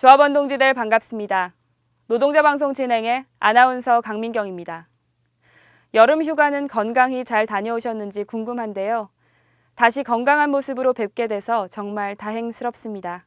조합원 동지들 반갑습니다. 노동자 방송 진행의 아나운서 강민경입니다. 여름 휴가는 건강히 잘 다녀오셨는지 궁금한데요. 다시 건강한 모습으로 뵙게 돼서 정말 다행스럽습니다.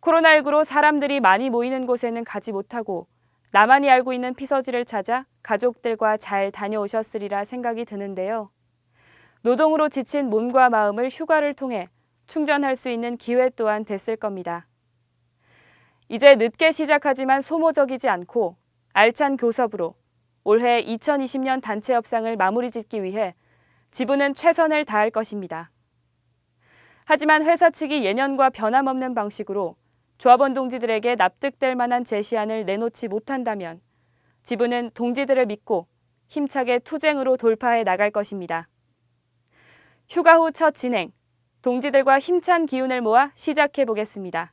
코로나19로 사람들이 많이 모이는 곳에는 가지 못하고 나만이 알고 있는 피서지를 찾아 가족들과 잘 다녀오셨으리라 생각이 드는데요. 노동으로 지친 몸과 마음을 휴가를 통해 충전할 수 있는 기회 또한 됐을 겁니다. 이제 늦게 시작하지만 소모적이지 않고 알찬 교섭으로 올해 2020년 단체 협상을 마무리 짓기 위해 지부는 최선을 다할 것입니다. 하지만 회사 측이 예년과 변함없는 방식으로 조합원 동지들에게 납득될 만한 제시안을 내놓지 못한다면 지부는 동지들을 믿고 힘차게 투쟁으로 돌파해 나갈 것입니다. 휴가 후 첫 진행, 동지들과 힘찬 기운을 모아 시작해 보겠습니다.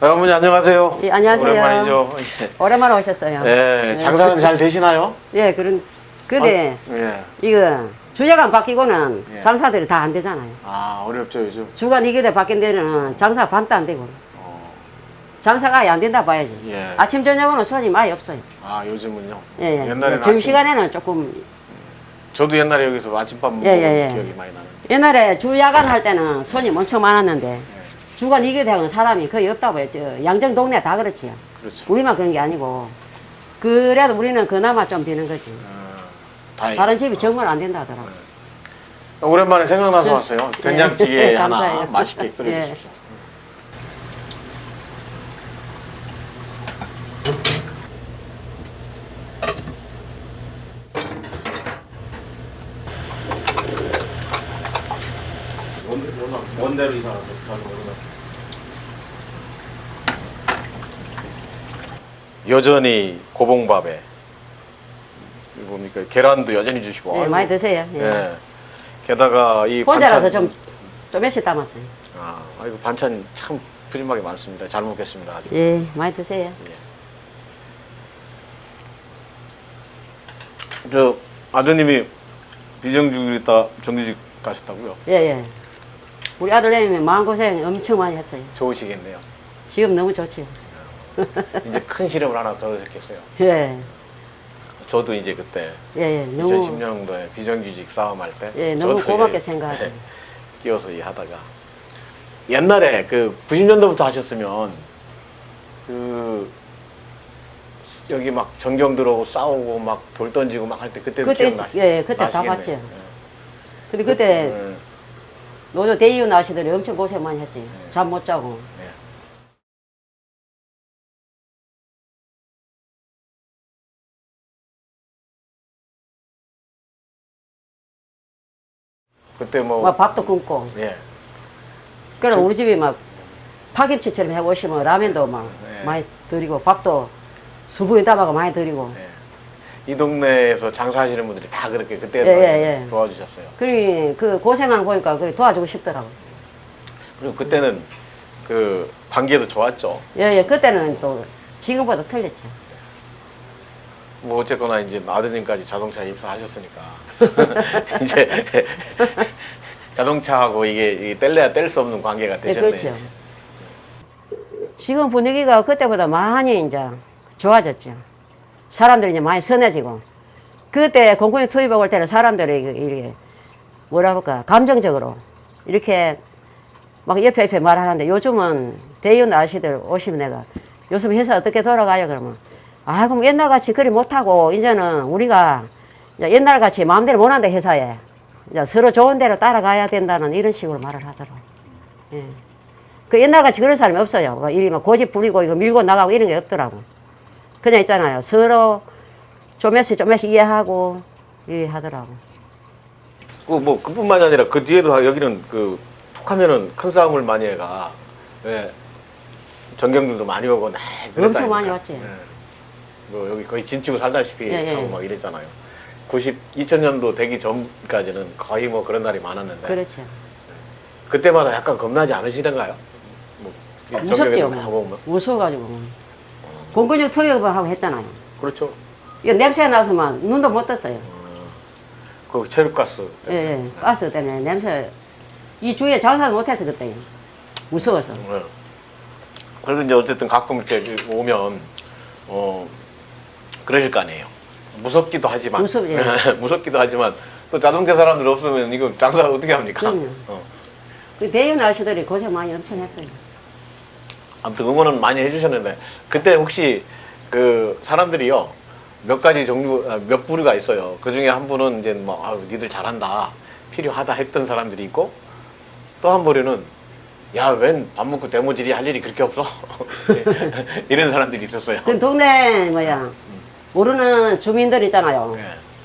어머니 안녕하세요. 예, 안녕하세요. 오랜만이죠. 오랜만에 오셨어요. 예, 네. 장사는 잘 되시나요? 예, 그런 근데 예. 이거 주제가 바뀌고는 예. 장사들이 다 안 되잖아요. 아 어렵죠 요즘. 주간 돼 바뀐 데는 장사 반도 안 되고 어, 장사가 아예 안 된다 봐야지. 예. 아침 저녁은 손님 아예 없어요. 아 요즘은요. 예, 예. 옛날에는 점심 아침- 시간에는 조금 저도 옛날에 여기서 아침밥 먹은 예, 예, 예. 기억이 많이 나는. 옛날에 주 야간 할 때는 손님 엄청 많았는데 예. 주간 이게 되는 사람이 거의 없다고. 저 양정 동네 다 그렇지요. 그렇죠. 우리만 그런 게 아니고 그래도 우리는 그나마 좀 되는 거지. 어, 다행. 다른 집이 정말 안 된다 하더라고. 오랜만에 생각나서 저- 왔어요. 된장찌개 예, 하나 감사해요. 맛있게 예. 끓여주십시오. 원대로 이사 와서 잘 모르다. 여전히 고봉밥에 뭡니까 계란도 여전히 주시고 예, 아이고. 많이 드세요. 예. 예. 게다가 이 혼자라서 반찬- 좀 조금씩 담았어요. 아, 이거 반찬 참 푸짐하게 많습니다. 잘 먹겠습니다. 아주. 예, 많이 드세요. 저 아드님이 비정규직 있다 정규직 가셨다고요? 예, 예. 우리 아들내미 마음고생 엄청 많이 했어요. 좋으시겠네요. 지금 너무 좋지요. 이제 큰 시름을 하나 떨어졌겠어요. 예, 저도 이제 그때 예, 예. 너무, 2010년도에 비정규직 싸움할 때 예, 너무 저도 고맙게 이제 생각하죠. 끼어서 이 하다가 옛날에 그 90년도부터 하셨으면 그 여기 막 전경 들어오고 싸우고 막 돌 던지고 막 할 때 그때 그때 기억나. 있- 예, 그때 다. 봤죠. 예. 근데 그때 예. 노조 대이웃 아시들이 엄청 고생 많이 했지. 잠 못 자고. 그때 뭐 막 밥도 굶고. 예. 그래 우리 집이 막 파김치처럼 해 오시면 라면도 막 네. 많이 드리고 밥도 수분이 따바가 많이 드리고. 예. 이 동네에서 장사하시는 분들이 다 그렇게 그때 예, 예, 예. 도와주셨어요. 그리 그 고생하는 거 보니까 그 도와주고 싶더라고. 그리고 그때는 그 관계도 좋았죠. 예, 예. 그때는 또 지금보다 틀렸죠. 뭐 어쨌거나 이제 아드님까지 자동차 입사하셨으니까 이제 자동차하고 이게, 이게 뗄래야 뗄 수 없는 관계가 예, 되셨네요. 그렇죠. 지금 분위기가 그때보다 많이 이제 좋아졌죠. 사람들이 이제 많이 선해지고 그때 공군에 투입해 올 때는 사람들이 이게- 이렇게 뭐라 할까 감정적으로 이렇게 막 옆에 옆에 말하는데 요즘은 대의원 아저씨들 오시면 내가 요즘 회사 어떻게 돌아가요 그러면 아 그럼 옛날같이 그리 못하고 이제는 우리가 옛날같이 마음대로 못한다 회사에 이제 서로 좋은 대로 따라가야 된다는 이런 식으로 말을 하더라고 예. 그 옛날같이 그런 사람이 없어요 뭐 이리 막 고집 부리고 이거 밀고 나가고 이런 게 없더라고 그냥 있잖아요 서로 조금씩 조금씩 이해하고 이해하더라고 그 뭐 그뿐만이 아니라 그 뒤에도 여기는 그 툭 하면은 큰 싸움을 많이 해가 예. 전경들도 많이 오고 네. 엄청 많이 왔지. 예. 뭐 여기 거의 진치고 살다시피 예, 예. 하고 막 이랬잖아요. 90 2000년도 되기 전까지는 거의 뭐 그런 날이 많았는데 그렇죠 그때마다 약간 겁나지 않으시던가요? 뭐 무섭죠 뭐. 하고 오면 무서워가지고 공군유 투입하고 했잖아요 그렇죠. 이 냄새 나서만 눈도 못 떴어요 그 체육가스 예, 예, 가스 때문에 냄새 이 주위에 장사도 못해서 그때 무서워서 네. 그래도 이제 어쨌든 가끔 이렇게 오면 어 그러실 거 아니에요. 무섭기도 하지만 무섭- 예. 무섭기도 하지만 또 자동차 사람들 없으면 이거 장사 어떻게 합니까? 그럼요. 어. 그 대윤 아저씨들이 고생 많이 엄청 했어요 아무튼 응원은 많이 해주셨는데 그때 혹시 그 사람들이요 몇 가지 종류 아, 몇 부류가 있어요. 그 중에 한 분은 이제 뭐 아유 니들 잘한다 필요하다 했던 사람들이 있고 또 한 부류는 야 웬 밥 먹고 대모질이 할 일이 그렇게 없어 이런 사람들이 있었어요. 그 동네 뭐야 모르는 주민들 있잖아요 예.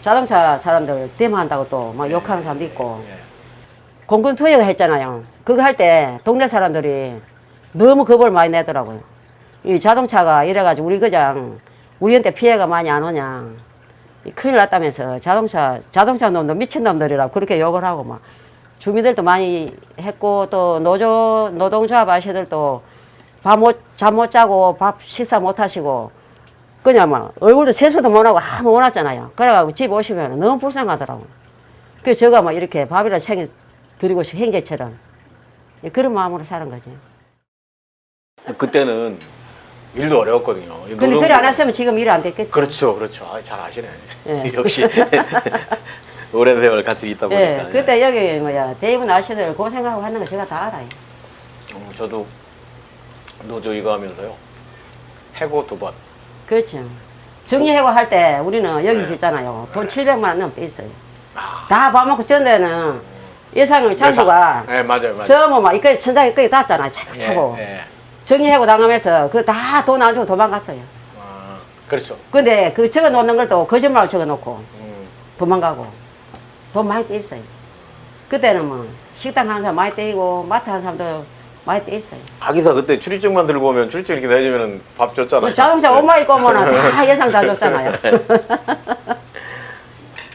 자동차 사람들 데모한다고 또 막 욕하는 사람도 있고 예. 공군 투입 했잖아요. 그거 할 때 동네 사람들이 너무 겁을 많이 내더라고요. 이 자동차가 이래가지고 우리 그냥 우리한테 피해가 많이 안 오냐. 이 큰일 났다면서 자동차 자동차 놈도 미친 놈들이라고 그렇게 욕을 하고 막 주민들도 많이 했고 또 노조 노동조합 아저씨들도 밥못잠 못 자고 밥 식사 못 하시고 그냥 막 얼굴도 세수도 못 하고 아무 못 왔잖아요. 그래가지고 집 오시면 너무 불쌍하더라고. 그래서 제가 막 이렇게 밥이라 챙겨 드리고 싶 행제처럼 예, 그런 마음으로 사는 거지. 그때는 일도 어려웠거든요. 근데 노동- 그래 안 했으면 지금 일 안 됐겠지. 그렇죠, 그렇죠. 아, 잘 아시네. 예. 역시 오랜 세월 같이 있다 보니까. 예, 그때 여기 뭐야 대입은 아저씨들 고생하고 하는 거 제가 다 알아요. 어, 저도 노조 이거 하면서요. 해고 두 번. 그렇죠. 정리해고 할 때 우리는 여기 네. 있잖아요. 돈 700만 원 넘게 있어요. 아, 다밥 먹고 전 데는 예상의 장수가 네, 맞아요, 맞아요. 저뭐막 이까지 천장에 끄이 닿았잖아요. 차고. 예, 예. 정리해고 당하면서 그 다 돈 안 주고 도망갔어요. 아, 그렇죠. 근데 그 적어 놓는 걸 또 거짓말로 적어 놓고 음, 도망가고 돈 많이 떼있어요. 그때는 뭐 식당 하는 사람 많이 떼이고 마트 하는 사람도 많이 떼있어요. 하기사 그때 출입증만 들고 오면 출입증 이렇게 내주면은 밥 줬잖아요. 뭐 자동차 네. 입고 오면은 다 예상 다 줬잖아요.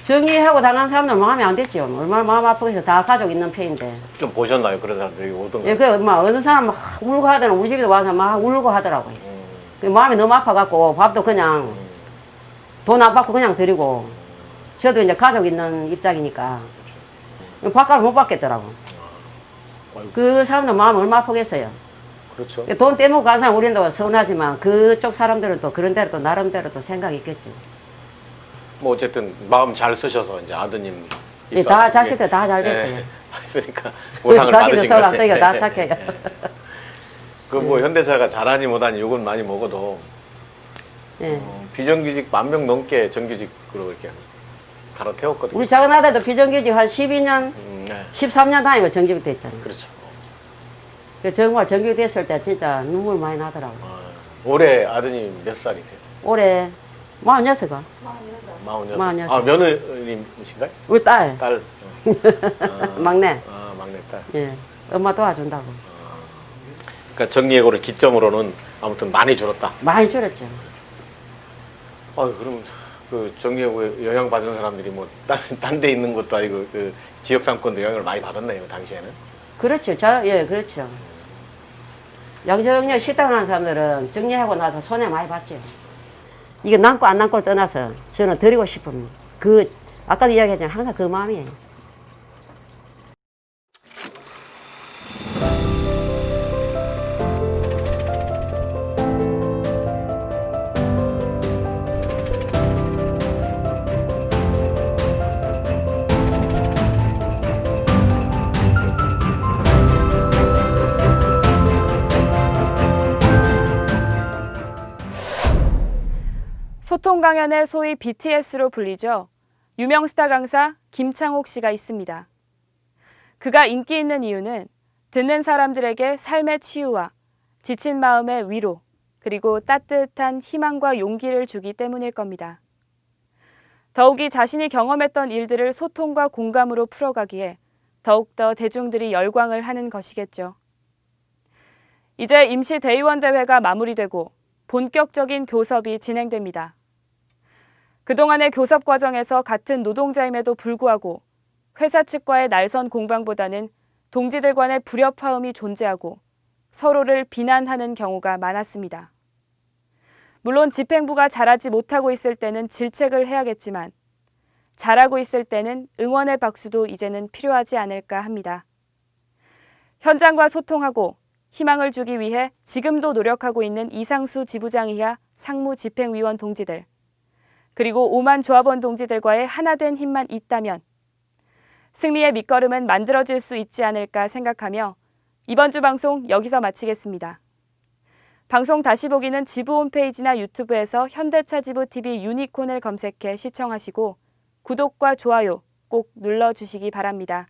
정리하고 당하는 사람들 마음이 안 됐죠. 얼마나 마음 아프겠어. 다 가족 있는 편인데. 좀 보셨나요? 그런 사람들이 오던 거. 예, 그, 막, 어느 사람 막 울고 하더니 우리 집에 와서 막 울고 하더라고요. 음, 그 마음이 너무 아파갖고 밥도 그냥 돈안 받고 그냥 드리고 저도 이제 가족 있는 입장이니까 밥값을 못 받겠더라고. 그 사람도 마음 얼마 아프겠어요. 그렇죠. 돈 떼먹고 간 사람 우리는 또 서운하지만 그쪽 사람들은 또 그런 대로 또 나름대로 또 생각이 있겠지. 뭐 어쨌든 마음 잘 쓰셔서 이제 아드님. 예, 다 자식들 다 잘 됐어요. 예, 했으니까 보상을 자식들 받으신 거네. 쓰니까 다 착해요. 그 뭐 현대차가 잘하니 못하니 욕은 많이 먹어도 예. 어, 비정규직 만 명 넘게 정규직으로 이렇게 갈아태웠거든요. 우리 작은 아들도 비정규직 한 12년, 음, 네. 13년 다니고 정규직 됐잖아요. 그렇죠. 그 정말 정규직 됐을 때 진짜 눈물 많이 나더라고. 어, 올해 아드님 몇 살이세요? 올해 46가 마흔여섯. 마흔여섯. 아 며느님이신가요? 우리 딸 딸. 어. 아, 막내. 아 막내 딸. 예. 엄마 도와준다고. 그러니까 정리해고를 기점으로는 아무튼 많이 줄었다. 많이 줄었죠. 아유 그럼 그 정리해고에 영향 받은 사람들이 뭐딴딴 데 있는 것도 아니고 그 지역 상권도 영향을 많이 받았네요 당시에는. 그렇죠. 자, 예, 그렇죠. 양정역 식당 하는 사람들은 정리하고 나서 손해 많이 봤죠. 이게 남고 안 남고를 떠나서 저는 드리고 싶은 그, 아까도 이야기했지만 항상 그 마음이에요. 소통 강연의 소위 BTS로 불리죠. 유명 스타 강사 김창옥 씨가 있습니다. 그가 인기 있는 이유는 듣는 사람들에게 삶의 치유와 지친 마음의 위로, 그리고 따뜻한 희망과 용기를 주기 때문일 겁니다. 더욱이 자신이 경험했던 일들을 소통과 공감으로 풀어가기에 더욱더 대중들이 열광을 하는 것이겠죠. 이제 임시 대의원 대회가 마무리되고 본격적인 교섭이 진행됩니다. 그동안의 교섭 과정에서 같은 노동자임에도 불구하고 회사 측과의 날선 공방보다는 동지들 간의 불협화음이 존재하고 서로를 비난하는 경우가 많았습니다. 물론 집행부가 잘하지 못하고 있을 때는 질책을 해야겠지만 잘하고 있을 때는 응원의 박수도 이제는 필요하지 않을까 합니다. 현장과 소통하고 희망을 주기 위해 지금도 노력하고 있는 이상수 지부장 이하 상무 집행위원 동지들, 그리고 오만 조합원 동지들과의 하나된 힘만 있다면 승리의 밑거름은 만들어질 수 있지 않을까 생각하며 이번 주 방송 여기서 마치겠습니다. 방송 다시 보기는 지부 홈페이지나 유튜브에서 현대차 지부 TV 유니콘을 검색해 시청하시고 구독과 좋아요 꼭 눌러주시기 바랍니다.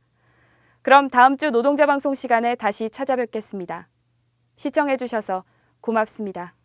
그럼 다음 주 노동자 방송 시간에 다시 찾아뵙겠습니다. 시청해주셔서 고맙습니다.